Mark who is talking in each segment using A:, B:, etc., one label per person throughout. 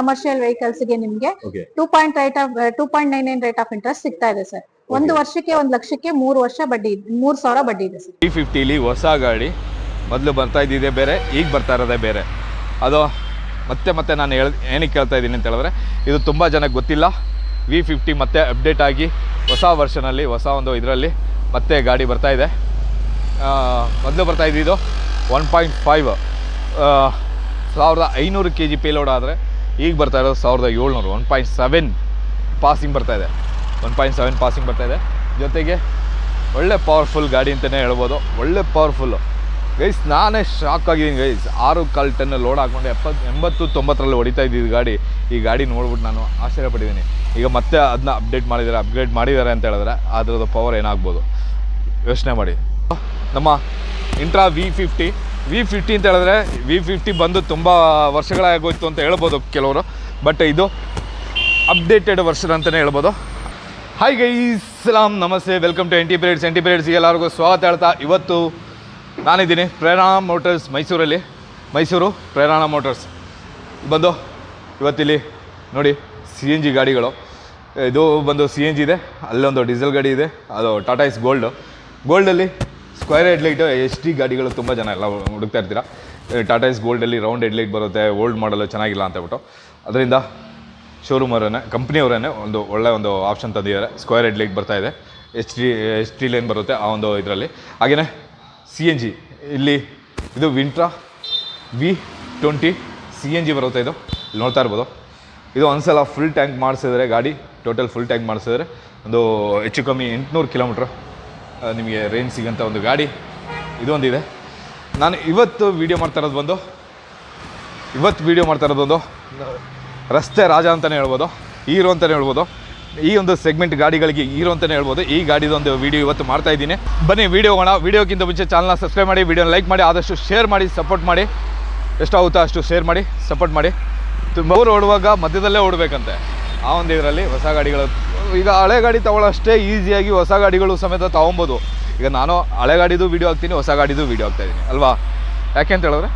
A: Commercial ವೆಹಿಕಲ್ಸ್ಗೆ ನಿಮ್ಗೆ two point rate of two point nine nine rate of interest ಸಿಗ್ತಾ ಇದೆ ಸರ್ ಒಂದು ವರ್ಷಕ್ಕೆ ಒಂದು ಲಕ್ಷಕ್ಕೆ ಮೂರು ವರ್ಷ ಬಡ್ಡಿ ಮೂರ್ ಸಾವಿರ ಬಡ್ಡಿ ಇದೆ ಸರ್
B: ತ್ರೀ ಫಿಫ್ಟಿಲಿ ಹೊಸ ಗಾಡಿ ಮೊದಲು ಬರ್ತಾ ಇದ್ದಿದ್ದೇ ಬೇರೆ ಈಗ ಬರ್ತಾ ಇರೋದೇ ಬೇರೆ. ಅದು ಮತ್ತೆ ಮತ್ತೆ ನಾನು ಹೇಳ ಏನಕ್ಕೆ ಕೇಳ್ತಾ ಇದ್ದೀನಿ ಅಂತ ಹೇಳಿದ್ರೆ ಇದು ತುಂಬ ಜನಕ್ಕೆ ಗೊತ್ತಿಲ್ಲ. ವಿ ಫಿಫ್ಟಿ ಮತ್ತೆ ಅಪ್ಡೇಟ್ ಆಗಿ ಹೊಸ ವರ್ಷನಲ್ಲಿ ಹೊಸ ಒಂದು ಇದರಲ್ಲಿ ಮತ್ತೆ ಗಾಡಿ ಬರ್ತಾ ಇದೆ. ಮೊದಲು ಬರ್ತಾ ಇದ್ದಿದ್ದು ಒನ್ ಪಾಯಿಂಟ್ ಫೈವ್ ಸಾವಿರದ ಐನೂರು ಕೆ ಜಿ ಪೇಲೋಡ್ ಆದರೆ ಈಗ ಬರ್ತಾ ಇರೋದು ಸಾವಿರದ ಏಳ್ನೂರು ಒನ್ ಪಾಯಿಂಟ್ ಸೆವೆನ್ ಪಾಸಿಂಗ್ ಬರ್ತಾ ಇದೆ. ಒನ್ ಪಾಯಿಂಟ್ ಸೆವೆನ್ ಪಾಸಿಂಗ್ ಬರ್ತಾ ಇದೆ. ಜೊತೆಗೆ ಒಳ್ಳೆ ಪವರ್ಫುಲ್ ಗಾಡಿ ಅಂತಲೇ ಹೇಳ್ಬೋದು. ಒಳ್ಳೆ ಪವರ್ಫುಲ್ಲು ಗೈಸ್ ನಾನೇ ಶಾಕ್ ಆಗಿದ್ದೀನಿ ಗೈಸ್ ಆರು ಕಾಲು ಟನ್ ಲೋಡ್ ಹಾಕ್ಕೊಂಡು ಎಪ್ಪತ್ತು ಎಂಬತ್ತು, ತೊಂಬತ್ತರಲ್ಲಿ ಹೊಡಿತಾ ಇದ್ದಿದ್ದು ಗಾಡಿ. ಈ ಗಾಡಿ ನೋಡ್ಬಿಟ್ಟು ನಾನು ಆಶ್ಚರ್ಯ ಆಶ್ಚರ್ಯಪಟ್ಟಿದ್ದೀನಿ. ಈಗ ಮತ್ತೆ ಅದನ್ನ ಅಪ್ಡೇಟ್ ಮಾಡಿದ್ದಾರೆ ಅಪ್ಗ್ರೇಡ್ ಮಾಡಿದ್ದಾರೆ ಅಂತ ಹೇಳಿದ್ರೆ ಅದ್ರದ್ದು ಪವರ್ ಏನಾಗ್ಬೋದು? ಯೋಚನೆ ಮಾಡಿ. ನಮ್ಮ Intra V fifty V fifty ಅಂತ ಹೇಳಿದ್ರೆ ವಿ ಫಿಫ್ಟಿ ಬಂದು ತುಂಬ ವರ್ಷಗಳಾಗೋಯ್ತು ಅಂತ ಹೇಳ್ಬೋದು ಕೆಲವರು. ಬಟ್ ಇದು ಅಪ್ಡೇಟೆಡ್ ವರ್ಷನ್ ಅಂತಲೇ ಹೇಳ್ಬೋದು. ಹಾಯ್ ಸಲಾಮ್ ನಮಸ್ತೆ welcome to empty periods empty ಎಲ್ಲರಿಗೂ ಸ್ವಾಗತ ಹೇಳ್ತಾ ಇವತ್ತು ನಾನಿದ್ದೀನಿ ಪ್ರೇರಣಾ ಮೋಟರ್ಸ್ ಮೈಸೂರಲ್ಲಿ. ಮೈಸೂರು ಪ್ರೇರಣಾ ಮೋಟರ್ಸ್ ಬಂದು ಇವತ್ತಿಲ್ಲಿ ನೋಡಿ ಸಿ ಎನ್ ಜಿ ಗಾಡಿಗಳು. ಇದು ಬಂದು ಸಿ ಎನ್ ಜಿ ಇದೆ. ಅಲ್ಲೊಂದು ಡೀಸೆಲ್ ಗಾಡಿ ಇದೆ. ಅದು ಟಾಟಾ ಇಸ್ ಗೋಲ್ಡು ಗೋಲ್ಡಲ್ಲಿ ಸ್ಕ್ವೇರ್ ಹೆಡ್ಲೈಟು ಎಚ್ ಡಿ ಗಾಡಿಗಳು ತುಂಬ ಜನ ಎಲ್ಲ ಹುಡುಕ್ತಾ ಇರ್ತೀರ. ಟಾಟಾ ಇಸ್ ಗೋಲ್ಡಲ್ಲಿ ರೌಂಡ್ ಹೆಡ್ಲೈಟ್ ಬರುತ್ತೆ ಓಲ್ಡ್ ಮಾಡಲು ಚೆನ್ನಾಗಿಲ್ಲ ಅಂತ ಹೇಳ್ಬಿಟ್ಟು. ಅದರಿಂದ ಶೋರೂಮ್ ಅವರೇ ಕಂಪ್ನಿಯವರೇ ಒಂದು ಒಳ್ಳೆ ಒಂದು ಆಪ್ಷನ್ ತಂದಿದ್ದಾರೆ. ಸ್ಕ್ವೇರ್ ಹೆಡ್ಲೈಟ್ ಬರ್ತಾ ಇದೆ. H D H T line ಬರುತ್ತೆ ಆ ಒಂದು ಇದರಲ್ಲಿ. ಹಾಗೆಯೇ ಸಿ ಎನ್ ಜಿ ಇಲ್ಲಿ ಇದು Intra V twenty C N G ಬರುತ್ತೆ ಇದು. ಇಲ್ಲಿ ನೋಡ್ತಾ ಇರ್ಬೋದು. ಇದು ಒಂದ್ಸಲ ಫುಲ್ ಟ್ಯಾಂಕ್ ಮಾಡಿಸಿದರೆ, ಗಾಡಿ ಟೋಟಲ್ ಫುಲ್ ಟ್ಯಾಂಕ್ ಮಾಡಿಸಿದ್ರೆ ಒಂದು ಹೆಚ್ಚು ಕಮ್ಮಿ ಎಂಟುನೂರು ಕಿಲೋಮೀಟ್ರ್ ನಿಮಗೆ ರೇಂಜ್ ಸಿಗೋಂಥ ಒಂದು ಗಾಡಿ ಇದೊಂದಿದೆ. ನಾನು ಇವತ್ತು ವೀಡಿಯೋ ಮಾಡ್ತಾ ಇರೋದು ಬಂದು, ಇವತ್ತು ವೀಡಿಯೋ ಮಾಡ್ತಾ ಇರೋದು ಒಂದು ರಸ್ತೆ ರಾಜ ಅಂತಲೇ ಹೇಳ್ಬೋದು, ಹೀರೋ ಅಂತಲೇ ಹೇಳ್ಬೋದು, ಈ ಒಂದು ಸೆಗ್ಮೆಂಟ್ ಗಾಡಿಗಳಿಗೆ ಹೀರೋ ಅಂತಲೇ ಹೇಳ್ಬೋದು, ಈ ಗಾಡಿದೊಂದು ವೀಡಿಯೋ ಇವತ್ತು ಮಾಡ್ತಾ ಇದ್ದೀನಿ. ಬನ್ನಿ ವೀಡಿಯೋ ಹೋಗೋಣ. ವೀಡಿಯೋಕ್ಕಿಂತ ಮುಂಚೆ ಚಾನಲ್ನ ಸಬ್ಸ್ಕ್ರೈಬ್ ಮಾಡಿ ವೀಡಿಯೋನ ಲೈಕ್ ಮಾಡಿ, ಆದಷ್ಟು ಶೇರ್ ಮಾಡಿ ಸಪೋರ್ಟ್ ಮಾಡಿ. ಎಷ್ಟಾಗುತ್ತೋ ಅಷ್ಟು ಶೇರ್ ಮಾಡಿ ಸಪೋರ್ಟ್ ಮಾಡಿ. ತುಂಬ ಓಡುವಾಗ ಮಧ್ಯದಲ್ಲೇ ಓಡಬೇಕಂತೆ. ಆ ಒಂದು ಇದರಲ್ಲಿ ಹೊಸ ಗಾಡಿಗಳು ಈಗ ಹಳೆ ಗಾಡಿ ತೊಗೊಳ್ಳೋಷ್ಟೇ ಈಸಿಯಾಗಿ ಹೊಸ ಗಾಡಿಗಳು ಸಮೇತ ತೊಗೊಬೋದು. ಈಗ ನಾನು ಹಳೆ ಗಾಡಿದು ವೀಡಿಯೋ ಹಾಕ್ತೀನಿ, ಹೊಸ ಗಾಡಿದು ವೀಡಿಯೋ ಹಾಕ್ತಾ ಇದ್ದೀನಿ, ಅಲ್ವಾ? ಯಾಕೆ ಅಂತ ಹೇಳಿದ್ರೆ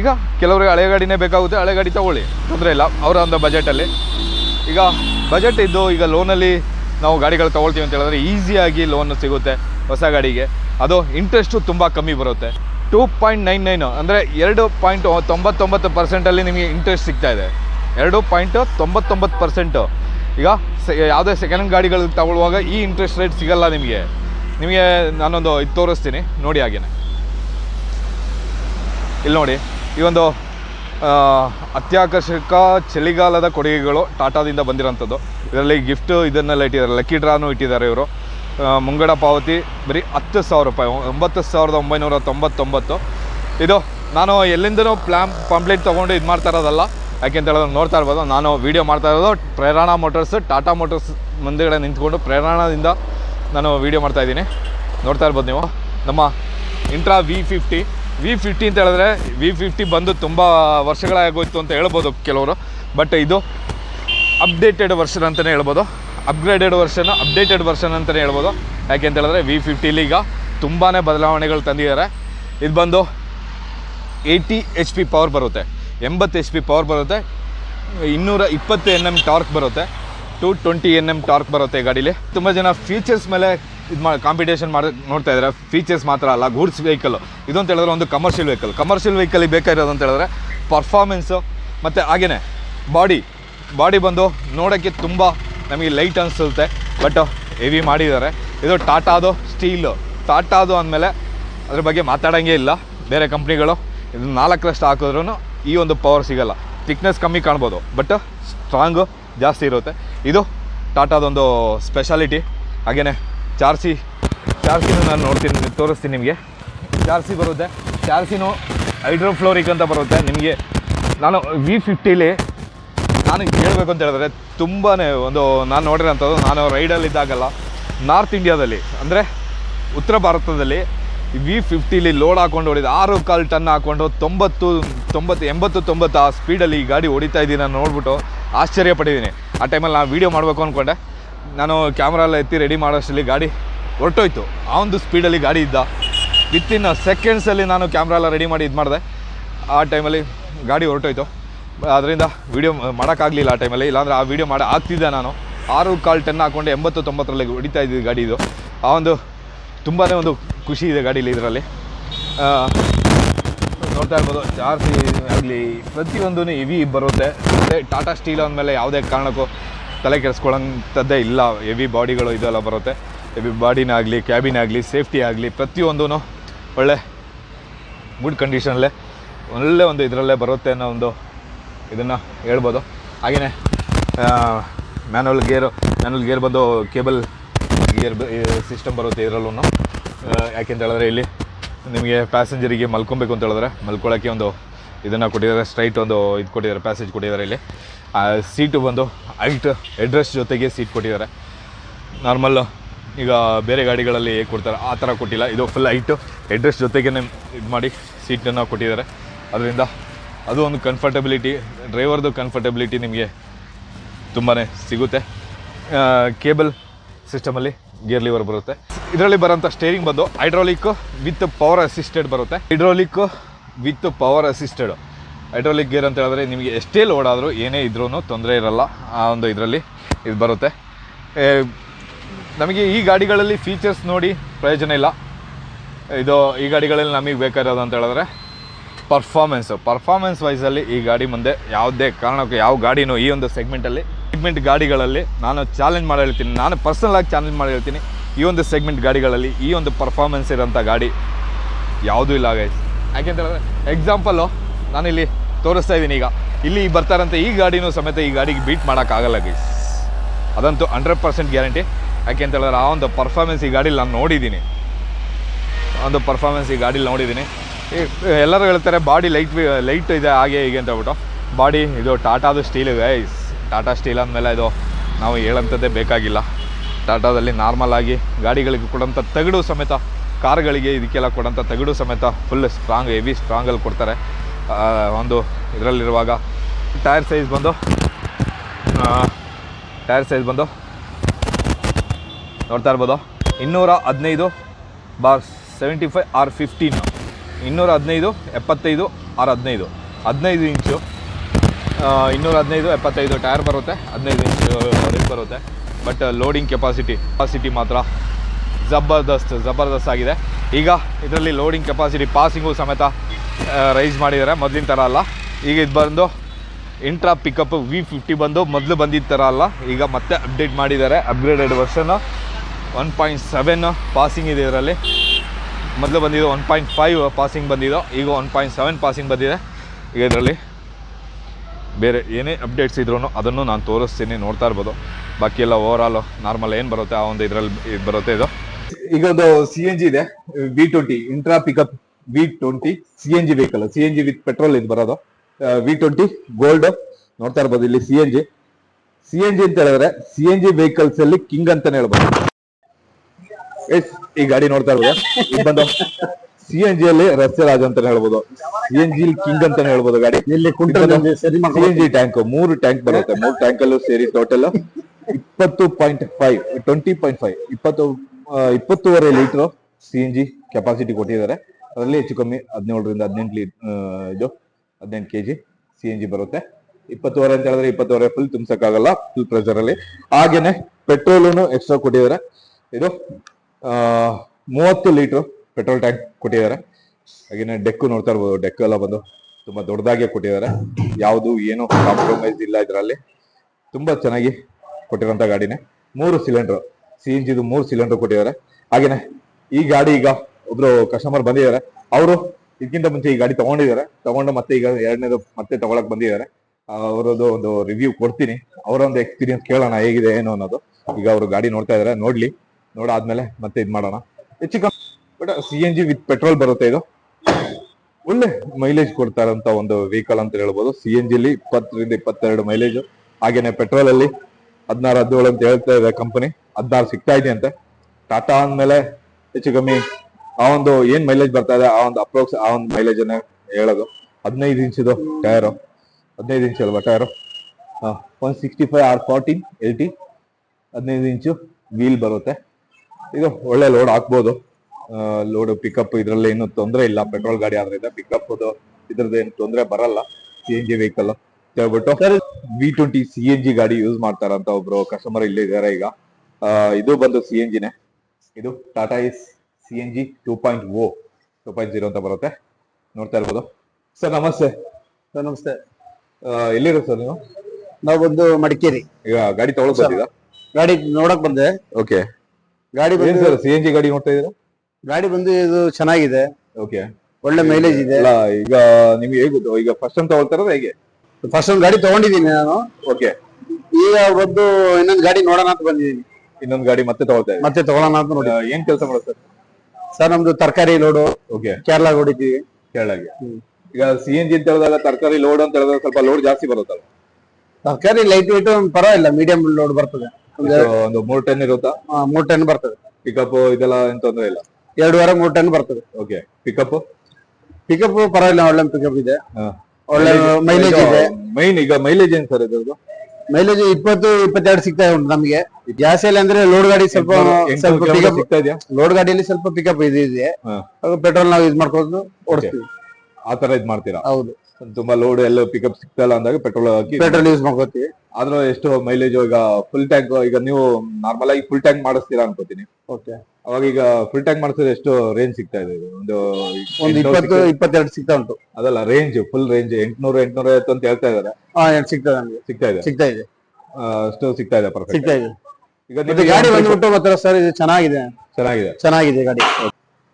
B: ಈಗ ಕೆಲವರಿಗೆ ಹಳೆ ಗಾಡಿನೇ ಬೇಕಾಗುತ್ತೆ, ಹಳೆ ಗಾಡಿ ತೊಗೊಳ್ಳಿ, ತೊಂದರೆ ಇಲ್ಲ, ಅವರ ಒಂದು ಬಜೆಟಲ್ಲಿ ಈಗ ಬಜೆಟ್ ಇದ್ದು ಈಗ ಲೋನಲ್ಲಿ ನಾವು ಗಾಡಿಗಳು ತೊಗೊಳ್ತೀವಿ ಅಂತ ಹೇಳಿದ್ರೆ ಈಸಿಯಾಗಿ ಲೋನ್ ಸಿಗುತ್ತೆ ಹೊಸ ಗಾಡಿಗೆ. ಅದು ಇಂಟ್ರೆಸ್ಟು ತುಂಬ ಕಮ್ಮಿ ಬರುತ್ತೆ. ಟೂ ಪಾಯಿಂಟ್ ನೈನ್ ನೈನು, ಅಂದರೆ ಎರಡು ಪಾಯಿಂಟ್ ತೊಂಬತ್ತೊಂಬತ್ತು ಪರ್ಸೆಂಟಲ್ಲಿ ನಿಮಗೆ ಇಂಟ್ರೆಸ್ಟ್ ಸಿಗ್ತಾಯಿದೆ ಎರಡು ಪಾಯಿಂಟು ತೊಂಬತ್ತೊಂಬತ್ತು ಪರ್ಸೆಂಟು ಈಗ ಯಾವುದೇ ಸೆಕೆಂಡ್ ಹ್ಯಾಂಡ್ ಗಾಡಿಗಳು ತಗೊಳ್ಳುವಾಗ ಈ ಇಂಟ್ರೆಸ್ಟ್ ರೇಟ್ ಸಿಗಲ್ಲ ನಿಮಗೆ. ನಿಮಗೆ ನಾನೊಂದು ಇದು ತೋರಿಸ್ತೀನಿ. ನೋಡಿ ಹಾಗೇನೆ. ಇಲ್ಲಿ ನೋಡಿ, ಈ ಒಂದು ಅತ್ಯಾಕರ್ಷಕ ಚಳಿಗಾಲದ ಕೊಡುಗೆಗಳು ಟಾಟಾದಿಂದ ಬಂದಿರೋಂಥದ್ದು. ಇದರಲ್ಲಿ ಗಿಫ್ಟ್ ಇದನ್ನೆಲ್ಲ ಇಟ್ಟಿದ್ದಾರೆ. ಲಕ್ಕಿ ಡ್ರಾನು ಇಟ್ಟಿದ್ದಾರೆ ಇವರು. ಮುಂಗಡ ಪಾವತಿ ಬರೀ ಹತ್ತು ಸಾವಿರ ರೂಪಾಯಿ. ಒಂಬತ್ತು ಸಾವಿರದ ಒಂಬೈನೂರ ತೊಂಬತ್ತೊಂಬತ್ತು. ಇದು ನಾನು ಎಲ್ಲಿಂದನೂ ಪ್ಲಾಂಪ್ ಪಂಪ್ಲೇಟ್ ತೊಗೊಂಡು ಇದು ಮಾಡ್ತಾ ಇರೋದಲ್ಲ. ಯಾಕೆ ಅಂತ ನೋಡ್ತಾ ಇರ್ಬೋದು. ನಾನು ವೀಡಿಯೋ ಮಾಡ್ತಾ ಇರೋದು ಪ್ರೇರಣಾ ಮೋಟರ್ಸ್ ಟಾಟಾ ಮೋಟರ್ಸ್ ಮುಂದೆಗಡೆ ನಿಂತ್ಕೊಂಡು ಪ್ರೇರಣಾದಿಂದ ನಾನು ವೀಡಿಯೋ ಮಾಡ್ತಾ ಇದ್ದೀನಿ. ನೋಡ್ತಾ ಇರ್ಬೋದು ನೀವು. ನಮ್ಮ Intra V fifty V fifty ಅಂತ ಹೇಳಿದ್ರೆ ವಿ ಫಿಫ್ಟಿ ಬಂದು ತುಂಬ ವರ್ಷಗಳಾಗೋಯಿತು ಅಂತ ಹೇಳ್ಬೋದು ಕೆಲವರು. ಬಟ್ ಇದು ಅಪ್ಡೇಟೆಡ್ ವರ್ಷನ್ ಅಂತಲೇ ಹೇಳ್ಬೋದು. ಅಪ್ಗ್ರೇಡೆಡ್ ವರ್ಷನ್ ಅಪ್ಡೇಟೆಡ್ ವರ್ಷನ್ ಅಂತಲೇ ಹೇಳ್ಬೋದು. ಯಾಕೆ ಅಂತ ಹೇಳಿದ್ರೆ ವಿ ಫಿಫ್ಟಿಲಿ ಈಗ ತುಂಬಾ ಬದಲಾವಣೆಗಳು ತಂದಿದ್ದಾರೆ. ಇದು ಬಂದು ಏಯ್ಟಿ ಎಚ್ ಪಿ ಪವರ್ ಬರುತ್ತೆ. ಎಂಬತ್ತು ಎಚ್ ಪಿ ಪವರ್ ಬರುತ್ತೆ. ಇನ್ನೂರ ಇಪ್ಪತ್ತು ಎನ್ ಎಂ ಟಾರ್ಕ್ ಬರುತ್ತೆ. Two twenty N M torque ಬರುತ್ತೆ ಗಾಡೀಲಿ. ತುಂಬ ಜನ ಫೀಚರ್ಸ್ ಮೇಲೆ ಇದು ಮಾಡಿ ಕಾಂಪಿಟೇಷನ್ ಮಾಡಿ ನೋಡ್ತಾ ಇದ್ದಾರೆ ಫೀಚರ್ಸ್ ಮಾತ್ರ ಅಲ್ಲ ಗೂಡ್ಸ್ ವೆಹಿಕಲ್ ಇದು ಅಂತ ಹೇಳಿದ್ರೆ ಒಂದು ಕಮರ್ಷಿಯಲ್ ವೆಹಿಕಲ್ ಕಮರ್ಷಿಯಲ್ ವೆಹಿಕಲಿಗೆ ಬೇಕಾಗಿರೋದು ಅಂತ ಹೇಳಿದ್ರೆ ಪರ್ಫಾರ್ಮೆನ್ಸು ಮತ್ತು ಹಾಗೆಯೇ ಬಾಡಿ ಬಾಡಿ ಬಂದು ನೋಡೋಕ್ಕೆ ತುಂಬ ನಮಗೆ ಲೈಟ್ ಅನಿಸುತ್ತೆ. ಬಟ್ ಹೆವಿ ಮಾಡಿದ್ದಾರೆ. ಇದು ಟಾಟಾದು ಸ್ಟೀಲು ಟಾಟಾದು ಅಂದಮೇಲೆ ಅದ್ರ ಬಗ್ಗೆ ಮಾತಾಡೋಂಗೇ ಇಲ್ಲ. ಬೇರೆ ಕಂಪ್ನಿಗಳು ಇದು ನಾಲ್ಕರಷ್ಟು ಹಾಕಿದ್ರೂ ಈ ಒಂದು ಪವರ್ ಸಿಗಲ್ಲ. ಥಿಕ್ನೆಸ್ ಕಮ್ಮಿ ಕಾಣ್ಬೋದು. ಬಟ್ ಸ್ಟ್ರಾಂಗು ಜಾಸ್ತಿ ಇರುತ್ತೆ. ಇದು ಟಾಟಾದೊಂದು ಸ್ಪೆಷಾಲಿಟಿ ಹಾಗೆಯೇ ಚಾರ್ಸಿ ಚಾರ್ಸಿನೂ ನಾನು ನೋಡ್ತೀನಿ, ತೋರಿಸ್ತೀನಿ ನಿಮಗೆ. ಚಾರ್ಸಿ ಬರುತ್ತೆ. ಚಾರ್ಸಿನೂ ಹೈಡ್ರೋಫ್ಲೋರಿಕ್ ಅಂತ ಬರುತ್ತೆ. ನಿಮಗೆ ನಾನು ವಿ ಫಿಫ್ಟೀಲಿ ನಾನು ಹೇಳಬೇಕು ಅಂತ ಹೇಳಿದ್ರೆ ತುಂಬಾ ಒಂದು ನಾನು ನೋಡಿರೋಂಥದ್ದು. ನಾನು ರೈಡಲ್ಲಿದ್ದಾಗಲ್ಲ ನಾರ್ತ್ ಇಂಡಿಯಾದಲ್ಲಿ ಅಂದರೆ ಉತ್ತರ ಭಾರತದಲ್ಲಿ ವಿ ಫಿಫ್ಟಿಲಿ ಲೋಡ್ ಹಾಕೊಂಡು ಹೊಡಿದ. ಆರು ಕಾಲು ಟನ್ ಹಾಕೊಂಡು ತೊಂಬತ್ತು ತೊಂಬತ್ತು, ಎಂಬತ್ತು, ತೊಂಬತ್ತು ಆ ಸ್ಪೀಡಲ್ಲಿ ಈ ಗಾಡಿ ಹೊಡಿತಾ ಇದ್ದೀನಿ ನಾನು ನೋಡ್ಬಿಟ್ಟು ಆಶ್ಚರ್ಯ ಪಡಿದ್ದೀನಿ ಆ ಟೈಮಲ್ಲಿ ನಾನು ವೀಡಿಯೋ ಮಾಡಬೇಕು ಅಂದ್ಕೊಂಡೆ ನಾನು ಕ್ಯಾಮ್ರಾ ಎಲ್ಲ ಎತ್ತಿ ರೆಡಿ ಮಾಡೋಷ್ಟರಲ್ಲಿ ಗಾಡಿ ಹೊರಟೋಯ್ತು. ಆ ಒಂದು ಸ್ಪೀಡಲ್ಲಿ ಗಾಡಿ ಇದ್ದ. ವಿತಿನ್ ಸೆಕೆಂಡ್ಸಲ್ಲಿ ನಾನು ಕ್ಯಾಮ್ರಾ ಎಲ್ಲ ರೆಡಿ ಮಾಡಿ ಇದು ಮಾಡಿದೆ. ಆ ಟೈಮಲ್ಲಿ ಗಾಡಿ ಹೊರಟೋಯ್ತು. ಅದರಿಂದ ವೀಡಿಯೋ ಮಾಡೋಕ್ಕಾಗಲಿಲ್ಲ ಆ ಟೈಮಲ್ಲಿ ಇಲ್ಲಾಂದರೆ ಆ ವೀಡಿಯೋ ಮಾಡಿ ಆಗ್ತಿದ್ದೆ ನಾನು. ಆರು ಕಾಲ್ ಟೆನ್ ಹಾಕ್ಕೊಂಡು ಎಂಬತ್ತು, ತೊಂಬತ್ತರಲ್ಲಿ ಹೊಡಿತಾ ಇದ್ದಿದ್ದು ಗಾಡಿ ಇದು. ಆ ಒಂದು ತುಂಬಾ ಒಂದು ಖುಷಿ ಇದೆ ಗಾಡೀಲಿ ಇದರಲ್ಲಿ. ನೋಡ್ತಾ ಇರ್ಬೋದು, ಜಾಸ್ತಿ ಆಗಲಿ ಪ್ರತಿಯೊಂದೂ ಹೆವಿ ಬರುತ್ತೆ. ಮತ್ತು ಟಾಟಾ ಸ್ಟೀಲ್ ಅಂದಮೇಲೆ ಯಾವುದೇ ಕಾರಣಕ್ಕೂ ತಲೆ ಕೆಡಿಸ್ಕೊಳ್ಳೋಂಥದ್ದೇ ಇಲ್ಲ. ಹೆವಿ ಬಾಡಿಗಳು ಇದೆಲ್ಲ ಬರುತ್ತೆ. ಹೆವಿ ಬಾಡಿನಾಗಲಿ ಕ್ಯಾಬಿನ್ ಆಗಲಿ ಸೇಫ್ಟಿ ಆಗಲಿ ಪ್ರತಿಯೊಂದೂ ಒಳ್ಳೆ ಗುಡ್ ಕಂಡೀಷನಲ್ಲೇ ಒಳ್ಳೆ ಒಂದು ಇದರಲ್ಲೇ ಬರುತ್ತೆ ಅನ್ನೋ ಒಂದು ಇದನ್ನು ಹೇಳ್ಬೋದು. ಹಾಗೆಯೇ ಮ್ಯಾನುವಲ್ ಗೇರು ಮ್ಯಾನುವಲ್ ಗೇರ್ ಬಂದು ಕೇಬಲ್ ಗೇರ್ ಸಿಸ್ಟಮ್ ಬರುತ್ತೆ ಇದರಲ್ಲೂ ಯಾಕೆಂತ ಹೇಳಿದ್ರೆ ಇಲ್ಲಿ ನಿಮಗೆ ಪ್ಯಾಸೆಂಜರಿಗೆ ಮಲ್ಕೊಬೇಕು ಅಂತ ಹೇಳಿದ್ರೆ ಮಲ್ಕೊಳ್ಳೋಕ್ಕೆ ಒಂದು ಇದನ್ನು ಕೊಟ್ಟಿದ್ದಾರೆ ಸ್ಟ್ರೈಟ್ ಒಂದು ಇದು ಕೊಟ್ಟಿದ್ದಾರೆ ಪ್ಯಾಸೇಜ್ ಕೊಟ್ಟಿದ್ದಾರೆ ಇಲ್ಲಿ. ಆ ಸೀಟು ಬಂದು ಹೈಟ್ ಎಡ್ರೆಸ್ ಜೊತೆಗೆ ಸೀಟ್ ಕೊಟ್ಟಿದ್ದಾರೆ. ನಾರ್ಮಲ್ ಈಗ ಬೇರೆ ಗಾಡಿಗಳಲ್ಲಿ ಹೇಗೆ ಕೊಡ್ತಾರೆ, ಆ ಥರ ಕೊಟ್ಟಿಲ್ಲ. ಇದು ಫುಲ್ ಹೈಟು ಎಡ್ರೆಸ್ ಜೊತೆಗೇ ಇದು ಮಾಡಿ ಸೀಟನ್ನು ಕೊಟ್ಟಿದ್ದಾರೆ. ಅದರಿಂದ ಅದು ಒಂದು ಕಂಫರ್ಟಬಿಲಿಟಿ ಡ್ರೈವರ್ದು ಕಂಫರ್ಟಬಿಲಿಟಿ ನಿಮಗೆ ತುಂಬಾ ಸಿಗುತ್ತೆ. ಕೇಬಲ್ ಸಿಸ್ಟಮಲ್ಲಿ ಗೇರ್ ಲಿವರ್ ಬರುತ್ತೆ. ಇದರಲ್ಲಿ ಬರೋಂಥ ಸ್ಟೇರಿಂಗ್ ಬಂದು ಹೈಡ್ರಾಲಿಕ್ ವಿತ್ ಪವರ್ ಅಸಿಸ್ಟೆಡ್ ಬರುತ್ತೆ. Hydraulic with power assisted hydraulic gear ಅಂತ ಹೇಳಿದ್ರೆ ನಿಮಗೆ ಎಷ್ಟೇ ಲೋಡ್ ಆದರೂ ಏನೇ ಇದ್ರೂ ತೊಂದರೆ ಇರಲ್ಲ. ಆ ಒಂದು ಇದರಲ್ಲಿ ಇದು ಬರುತ್ತೆ. ನಮಗೆ ಈ ಗಾಡಿಗಳಲ್ಲಿ ಫೀಚರ್ಸ್ ನೋಡಿ ಪ್ರಯೋಜನ ಇಲ್ಲ. ಇದು ಈ ಗಾಡಿಗಳಲ್ಲಿ ನಮಗೆ ಬೇಕಾಗಿರೋದು ಅಂತ ಹೇಳಿದ್ರೆ ಪರ್ಫಾರ್ಮೆನ್ಸು ಪರ್ಫಾರ್ಮೆನ್ಸ್ ವೈಸಲ್ಲಿ ಈ ಗಾಡಿ ಮುಂದೆ ಯಾವುದೇ ಕಾರಣಕ್ಕೂ ಯಾವ ಗಾಡಿನೂ ಈ ಒಂದು ಸೆಗ್ಮೆಂಟಲ್ಲಿ ಸೆಗ್ಮೆಂಟ್ ಗಾಡಿಗಳಲ್ಲಿ ನಾನು ಚಾಲೆಂಜ್ ಮಾಡಿ ಹೇಳ್ತೀನಿ. ನಾನು ಪರ್ಸನಲಾಗಿ ಚಾಲೆಂಜ್ ಮಾಡಿ ಹೇಳ್ತೀನಿ. ಈ ಒಂದು ಸೆಗ್ಮೆಂಟ್ ಗಾಡಿಗಳಲ್ಲಿ, ಈ ಒಂದು ಪರ್ಫಾರ್ಮೆನ್ಸ್ ಇರೋಂಥ ಗಾಡಿ ಯಾವುದೂ ಇಲ್ಲ ಗೈಸ್ ಯಾಕೆಂತ ಹೇಳಿದ್ರೆ ಎಕ್ಸಾಂಪಲ್ಲು ನಾನಿಲ್ಲಿ ತೋರಿಸ್ತಾ ಇದ್ದೀನಿ ಈಗ. ಇಲ್ಲಿ ಬರ್ತಾರಂತ, ಈ ಗಾಡಿನೂ ಸಮೇತ ಈ ಗಾಡಿಗೆ ಬೀಟ್ ಮಾಡೋಕ್ಕಾಗಲ್ಲ ಗೈಸ್ ಅದಂತೂ ಹಂಡ್ರೆಡ್ ಪರ್ಸೆಂಟ್ ಗ್ಯಾರಂಟಿ ಯಾಕೆ ಅಂತ ಹೇಳಿದ್ರೆ, ಆ ಒಂದು ಪರ್ಫಾರ್ಮೆನ್ಸ್ ಈ ಗಾಡೀಲಿ ನಾನು ನೋಡಿದ್ದೀನಿ. ಒಂದು ಪರ್ಫಾರ್ಮೆನ್ಸ್ ಈ ಗಾಡೀಲಿ ನೋಡಿದ್ದೀನಿ. ಎಲ್ಲರೂ ಹೇಳ್ತಾರೆ ಬಾಡಿ ಲೈಟ್ ಲೈಟ್ ಇದೆ, ಹಾಗೆ ಹೀಗೆ ಅಂತ ಹೇಳ್ಬಿಟ್ಟು. ಬಾಡಿ ಇದು ಟಾಟಾದು ಸ್ಟೀಲ್ ಗೈಸ್ ಟಾಟಾ ಸ್ಟೀಲ್ ಅಂದಮೇಲೆ ಇದು ನಾವು ಹೇಳೋಂಥದ್ದೇ ಬೇಕಾಗಿಲ್ಲ. ಟಾಟಾದಲ್ಲಿ ನಾರ್ಮಲ್ ಆಗಿ ಗಾಡಿಗಳಿಗೆ ಕೊಡೋಂಥ ತಗಡು ಸಮೇತ, ಕಾರ್ಗಳಿಗೆ ಇದಕ್ಕೆಲ್ಲ ಕೊಡೋಂಥ ತಗಡು ಸಮೇತ ಫುಲ್ ಸ್ಟ್ರಾಂಗ್ ಹೆವಿ ಸ್ಟ್ರಾಂಗಲ್ಲಿ ಕೊಡ್ತಾರೆ. ಒಂದು ಇದರಲ್ಲಿರುವಾಗ ಟೈರ್ ಸೈಜ್ ಬಂದು ಟೈರ್ ಸೈಜ್ ಬಂದು ನೋಡ್ತಾ ಇರ್ಬೋದು. ಇನ್ನೂರ ಹದಿನೈದು bar seventy five R fifteen ಇನ್ನೂರ ಹದಿನೈದು, ಎಪ್ಪತ್ತೈದು, ಆರ್ ಹದಿನೈದು. ಹದಿನೈದು ಇಂಚು ಇನ್ನೂರ ಹದಿನೈದು ಎಪ್ಪತ್ತೈದು ಟೈರ್ ಬರುತ್ತೆ, ಹದಿನೈದು ಇಂಚು ಬರುತ್ತೆ. ಬಟ್ ಲೋಡಿಂಗ್ ಕೆಪಾಸಿಟಿ ಕೆಪಾಸಿಟಿ ಮಾತ್ರ ಜಬರ್ದಸ್ತ್ ಜಬರ್ದಸ್ತ್ ಆಗಿದೆ. ಈಗ ಇದರಲ್ಲಿ ಲೋಡಿಂಗ್ ಕೆಪಾಸಿಟಿ ಪಾಸಿಂಗು ಸಮೇತ ರೈಸ್ ಮಾಡಿದ್ದಾರೆ. ಮೊದಲಿನ ಥರ ಅಲ್ಲ. ಈಗ ಇದು ಬಂದು ಇಂಟ್ರಾ ಪಿಕಪ್ ವಿ ಫಿಫ್ಟಿ ಬಂದು ಮೊದಲು ಬಂದಿದ್ದ ಥರ ಅಲ್ಲ. ಈಗ ಮತ್ತೆ ಅಪ್ಡೇಟ್ ಮಾಡಿದ್ದಾರೆ. Upgraded ವರ್ಷನ್ನು one point seven passing ಇದೆ ಇದರಲ್ಲಿ. ಮೊದಲು ಬಂದಿದ್ದು ಒನ್ ಪಾಯಿಂಟ್ ಫೈವ್ ಪಾಸಿಂಗ್ ಬಂದಿದ್ದು. ಈಗ ಒನ್ ಪಾಯಿಂಟ್ ಸೆವೆನ್ ಪಾಸಿಂಗ್ ಬಂದಿದೆ. ಈಗ ಇದರಲ್ಲಿ ಬೇರೆ ಏನೇ ಅಪ್ಡೇಟ್ಸ್ ಇದ್ರೂ ಅದನ್ನು ನಾನು ತೋರಿಸ್ತೀನಿ, ನೋಡ್ತಾ ಇರ್ಬೋದು. ಬಾಕಿ ಎಲ್ಲ ಓವರ್ ಆಲ್ ನಾರ್ಮಲ್ ಏನು ಬರುತ್ತೆ, ಆ ಒಂದು ಇದರಲ್ಲಿ ಇದು ಬರುತ್ತೆ ಇದು. ಈಗ ಒಂದು ಸಿ ಎನ್ ಜಿ ಇದೆ V twenty Intra pickup V twenty C N G vehicle C N G with petrol ಇದು ಬರೋದು. ವಿ ಟ್ವೆಂಟಿ ಗೋಲ್ಡ್ ನೋಡ್ತಾ ಇರ್ಬೋದು ಇಲ್ಲಿ C N G C N G ಅಂತ ಹೇಳಿದ್ರೆ ಸಿ ಎನ್ ಜಿ ವೆಹಿಕಲ್ಸ್ ಅಲ್ಲಿ king ಅಂತಾನೆ ಹೇಳ್ಬೋದು. ಎಸ್, ಈ ಗಾಡಿ ನೋಡ್ತಾ ಇರ್ಬೋದು. ಬಂದು ಸಿ ಎನ್ ಜಿ ಅಲ್ಲಿ ರಸ್ತೆರಾಜ್ ಅಂತಾನೆ ಹೇಳ್ಬೋದು. ಸಿ ಎನ್ ಜಿ ಕಿಂಗ್ ಅಂತ ಹೇಳ್ಬೋದು ಗಾಡಿ.
C: ಇಲ್ಲಿ
B: ಸಿ ಎನ್ ಜಿ ಟ್ಯಾಂಕ್ ಮೂರು ಟ್ಯಾಂಕ್ ಬರುತ್ತೆ. ಮೂರು ಟ್ಯಾಂಕ್ ಅಲ್ಲೂ ಸೇರಿ ಟೋಟಲ್ ಇಪ್ಪತ್ತು point five twenty point five ಇಪ್ಪತ್ತು ಇಪ್ಪತ್ತೂವರೆ litre C N G capacity ಕೊಟ್ಟಿದ್ದಾರೆ. ಅದರಲ್ಲಿ ಹೆಚ್ಚು ಕಮ್ಮಿ ಹದಿನೇಳರಿಂದ ಹದಿನೆಂಟು ಲೀಟ್ ಇದು ಹದಿನೆಂಟು K G C N G ಬರುತ್ತೆ. ಇಪ್ಪತ್ತುವರೆ ಅಂತ ಹೇಳಿದ್ರೆ ಇಪ್ಪತ್ತುವರೆ ಫುಲ್ ತುಂಬಸಕ್ಕಾಗಲ್ಲ ಫುಲ್ ಪ್ರೆಷರ್ ಅಲ್ಲಿ. ಹಾಗೇನೆ ಪೆಟ್ರೋಲ್ ಎಕ್ಸ್ಟ್ರಾ ಕೊಟ್ಟಿದ್ದಾರೆ. ಇದು ಮೂವತ್ತು ಲೀಟರ್ ಪೆಟ್ರೋಲ್ ಟ್ಯಾಂಕ್ ಕೊಟ್ಟಿದ್ದಾರೆ. ಹಾಗೇನೆ ಡೆಕ್ ನೋಡ್ತಾ ಇರ್ಬೋದು. ಡೆಕ್ ಎಲ್ಲ ಬಂದು ತುಂಬಾ ದೊಡ್ಡದಾಗಿ ಕೊಟ್ಟಿದ್ದಾರೆ. ಯಾವುದು ಏನು ಕಾಂಪ್ರಮೈಸ್ ಇಲ್ಲ ಇದರಲ್ಲಿ. ತುಂಬಾ ಚೆನ್ನಾಗಿ ಕೊಟ್ಟಿರೋಂಥ ಗಾಡಿನೇ. ಮೂರು ಸಿಲಿಂಡರ್ ಸಿ ಎನ್ ಜಿದು ಮೂರು ಸಿಲಿಂಡರ್ ಕೊಟ್ಟಿದ್ದಾರೆ. ಹಾಗೇನೆ ಈ ಗಾಡಿ ಈಗ ಒಬ್ರು ಕಸ್ಟಮರ್ ಬಂದಿದ್ದಾರೆ. ಅವರು ಇದಕ್ಕಿಂತ ಮುಂಚೆ ಈ ಗಾಡಿ ತಗೊಂಡಿದ್ದಾರೆ. ತಗೊಂಡು ಮತ್ತೆ ಈಗ ಎರಡನೇದು ಮತ್ತೆ ತಗೊಳಕ್ ಬಂದಿದ್ದಾರೆ. ಅವರದ್ದು ಒಂದು ರಿವ್ಯೂ ಕೊಡ್ತೀನಿ. ಅವರೊಂದು ಎಕ್ಸ್ಪೀರಿಯನ್ಸ್ ಕೇಳೋಣ ಹೇಗಿದೆ, ಏನು ಅನ್ನೋದು. ಈಗ ಅವರು ಗಾಡಿ ನೋಡ್ತಾ ಇದಾರೆ ನೋಡ್ಲಿ. ನೋಡಾದ್ಮೇಲೆ ಮತ್ತೆ ಇದು ಮಾಡೋಣ. ಹೆಚ್ಚು but C N G with petrol ಬರುತ್ತೆ ಇದು. ಒಳ್ಳೆ ಮೈಲೇಜ್ ಕೊಡ್ತಾ ಇರೋಂಥ ಒಂದು ವೆಹಿಕಲ್ ಅಂತ ಹೇಳ್ಬೋದು. ಸಿ ಎನ್ ಜಿಲಿ ಇಪ್ಪತ್ತರಿಂದ ಇಪ್ಪತ್ತೆರಡು ಮೈಲೇಜ್ ಹಾಗೇನೆ ಪೆಟ್ರೋಲ್ ಅಲ್ಲಿ ಹದಿನಾರು, ಹದಿನೇಳು ಅಂತ ಹೇಳ್ತಾ ಇದೆ ಕಂಪನಿ ಹದಿನಾರು ಸಿಗ್ತಾ ಇದೆ ಅಂತೆ. ಟಾಟಾ ಅಂದ್ಮೇಲೆ ಹೆಚ್ಚು ಕಮ್ಮಿ ಆ ಒಂದು ಏನ್ ಮೈಲೇಜ್ ಬರ್ತಾ ಇದೆ, ಆ ಒಂದು ಅಪ್ರೋಕ್ಸ್ ಆ ಒಂದು ಮೈಲೇಜ್ ಅನ್ನ ಹೇಳೋದು. ಹದಿನೈದು ಇಂಚಿದು ಟೈರು. ಹದಿನೈದು ಇಂಚ್ ಅಲ್ವಾ tyre? One sixty five R fourteen eighty ಹದಿನೈದು ಇಂಚು ವೀಲ್ ಬರುತ್ತೆ. ಇದು ಒಳ್ಳೆ ಲೋಡ್ ಹಾಕ್ಬೋದು. ಲೋಡ್ ಪಿಕಪ್ ಇದರಲ್ಲಿ ಏನು ತೊಂದರೆ ಇಲ್ಲ. ಪೆಟ್ರೋಲ್ ಗಾಡಿ ಆದ್ರಿಂದ ಪಿಕಪ್ ಇದ್ರದ್ದು ಏನು ತೊಂದರೆ ಬರಲ್ಲ. ಸಿ ಎನ್ ಜಿ ವೆಹಿಕಲ್ ಹೇಳ್ಬಿಟ್ಟು V twenty C N G ಗಾಡಿ ಯೂಸ್ ಮಾಡ್ತಾರಂತ ಒಬ್ರು ಕಸ್ಟಮರ್ ಇಲ್ಲೇ ಇದಾರೆ ಈಗ. ಇದು ಬಂದು ಸಿ ಎನ್ ಜಿನೇ ಇದು Tata Ace C N G two point O two point zero ಅಂತ ಬರುತ್ತೆ. ನೋಡ್ತಾ ಇರ್ಬೋದು. ಸರ್ ನಮಸ್ತೆ.
C: ಸರ್ ನಮಸ್ತೆ.
B: ಎಲ್ಲಿರೋ ಸರ್ ನೀವು?
C: ನಾವು ಬಂದು ಮಡಿಕೇರಿ.
B: ಈಗ ಗಾಡಿ ತಗೊಳಕ್ ಬಂದಿದ?
C: ಗಾಡಿ ನೋಡಕ್ ಬಂದೆ.
B: ಓಕೆ
C: ಗಾಡಿ ಬಂದು
B: ಸಿ ಎನ್ ಜಿ ಗಾಡಿ ನೋಡ್ತಾ ಇದೀರಾ
C: ಗಾಡಿ ಬಂದು ಇದು ಚೆನ್ನಾಗಿದೆ.
B: ಓಕೆ
C: ಒಳ್ಳೆ ಮೈಲೇಜ್ ಇದೆ.
B: ಅಲ್ಲ ಈಗ ನಿಮ್ಗೆ ಹೇಗೆ ಗೊತ್ತು? ಈಗ ಫಸ್ಟ್ ಟೈಮ್ ತಗೊಳ್ತಾರದ ಹೇಗೆ?
C: ಫಸ್ಟ್ ಒಂದು ಗಾಡಿ ತಗೊಂಡಿದ್ದೀನಿ ನಾನು.
B: ಓಕೆ
C: ಈಗ ಬಂದು ಇನ್ನೊಂದು ಗಾಡಿ ನೋಡೋಣ ಅಂತ ಬಂದಿದ್ದೀನಿ.
B: ಇನ್ನೊಂದು ಗಾಡಿ ಮತ್ತೆ ತಗೊಳ್ತಾ?
C: ಮತ್ತೆ ತಗೊಳ್ಳೋಣ ಅಂತ ನೋಡಿ
B: ಏನ್ ಕೆಲಸ ಮಾಡೋದು ಸರ್?
C: ಸರ್ ನಮ್ದು ತರಕಾರಿ ಲೋಡು
B: ಓಕೆ
C: ಕೇರಳ ಹೊಡಿತೀವಿ
B: ಕೇರಳಗೆ? ಈಗ ಸಿ ಎನ್ ಜಿ ಅಂತ ಹೇಳಿದಾಗ ತರಕಾರಿ ಲೋಡ್ ಅಂತ ಹೇಳಿದ್ರೆ ಸ್ವಲ್ಪ ಲೋಡ್ ಜಾಸ್ತಿ ಬರುತ್ತಲ್ಲ?
C: ತರಕಾರಿ ಲೈಟ್ ವೇಟ್ ಪರವಾಗಿಲ್ಲ ಮೀಡಿಯಂ ಲೋಡ್ ಬರ್ತದೆ. ಒಂದು
B: ಮೂರ್ ಟನ್ ಇರುತ್ತಾ?
C: ಮೂರ್ ಟನ್ ಬರ್ತದೆ.
B: ಪಿಕಪ್ ಇದೆಲ್ಲ ಏನ್ ತೊಂದ್ರೆ ಇಲ್ಲ?
C: ಎರಡೂವರೆ ಮೂರ್ ಟನ್ ಬರ್ತದೆ.
B: ಓಕೆ ಪಿಕಪ್
C: ಪಿಕಪ್ ಪರವಾಗಿಲ್ಲ ಒಳ್ಳೆ ಪಿಕಪ್ ಇದೆ. ಒಳ್ಳೆ ಮೈಲೇಜ್ ಇದೆ
B: ಮೈನ್ ಈಗ ಮೈಲೇಜ್ ಏನ್ ಸರ್ ಇದ್ರದ್ದು?
C: ಮೈಲೇಜ್ ಇಪ್ಪತ್ತು ಇಪ್ಪತ್ತೆರಡು ಸಿಗ್ತಾ ಉಂಟು ನಮಗೆ. ಜಾಸ್ತಿಯಲ್ಲಿ ಅಂದ್ರೆ ಲೋಡ್ ಗಾಡಿ ಸ್ವಲ್ಪ ಸ್ವಲ್ಪ ಪಿಕಪ್ ಲೋಡ್ ಗಾಡಿಯಲ್ಲಿ ಸ್ವಲ್ಪ ಪಿಕಪ್ ಇದು ಇದೆ. ಪೆಟ್ರೋಲ್ ನಾವು ಯೂಸ್ ಮಾಡ್ಕೊಂಡು ಓಡಿಸ್ತೀವಿ.
B: ಆ ತರ ಇದ್ ಮಾಡ್ತೀರಾ?
C: ಹೌದು.
B: ತುಂಬಾ ಲೋಡ್ ಎಲ್ಲ ಪಿಕಪ್ ಸಿಗ್ತಾ ಇಲ್ಲ ಅಂದಾಗ ಪೆಟ್ರೋಲ್ ಹಾಕಿ
C: ಪೆಟ್ರೋಲ್ ಯೂಸ್ ಮಾಡ್ಕೋತೀವಿ.
B: ಆದ್ರೂ ಎಷ್ಟು ಮೈಲೇಜ್ ಈಗ ಫುಲ್ ಟ್ಯಾಂಕ್ ಈಗ ನೀವು ನಾರ್ಮಲ್ ಆಗಿ ಫುಲ್ ಟ್ಯಾಂಕ್ ಮಾಡಿಸ್ತೀರಾ ಅನ್ಕೋತೀನಿ.
C: ಓಕೆ
B: ಅವಾಗ ಈಗ ಫುಲ್ ಟ್ಯಾಂಕ್ ಮಾಡಿಸಿದ್ರೆ ಎಷ್ಟು ರೇಂಜ್ ಸಿಗ್ತಾ ಇದೆ? ಒಂದು
C: ಇಪ್ಪತ್ತು
B: ಸಿಗ್ತಾ-
C: ಇಪ್ಪತ್ತೆರಡು ಸಿಗ್ತಾ ಉಂಟು.
B: ಅದಲ್ಲ ರೇಂಜ್ ಫುಲ್ ರೇಂಜ್ ಎಂಟ್ನೂರು ಎಂಟ್ನೂರ ಐವತ್ತು ಅಂತ ಹೇಳ್ತಾ ಇದಾರೆ
C: ನಮಗೆ?
B: ಸಿಗ್ತಾ ಇದೆ.
C: ಸಿಗ್ತಾ ಇದೆ.
B: ಅಷ್ಟು ಸಿಗ್ತಾ ಇದೆ ಪರ್ಫೆಕ್ಟ್
C: ಸಿಗ್ತಾ ಇದೆ.
B: ಈಗ ನಿಮ್ಗೆ
C: ಗಾಡಿ? ಬಂದ್ಬಿಟ್ಟು ಮತ್ತೆ ಸರ್? ಇದು ಚೆನ್ನಾಗಿದೆ.
B: ಚೆನ್ನಾಗಿದೆ.
C: ಚೆನ್ನಾಗಿದೆ ಗಾಡಿ.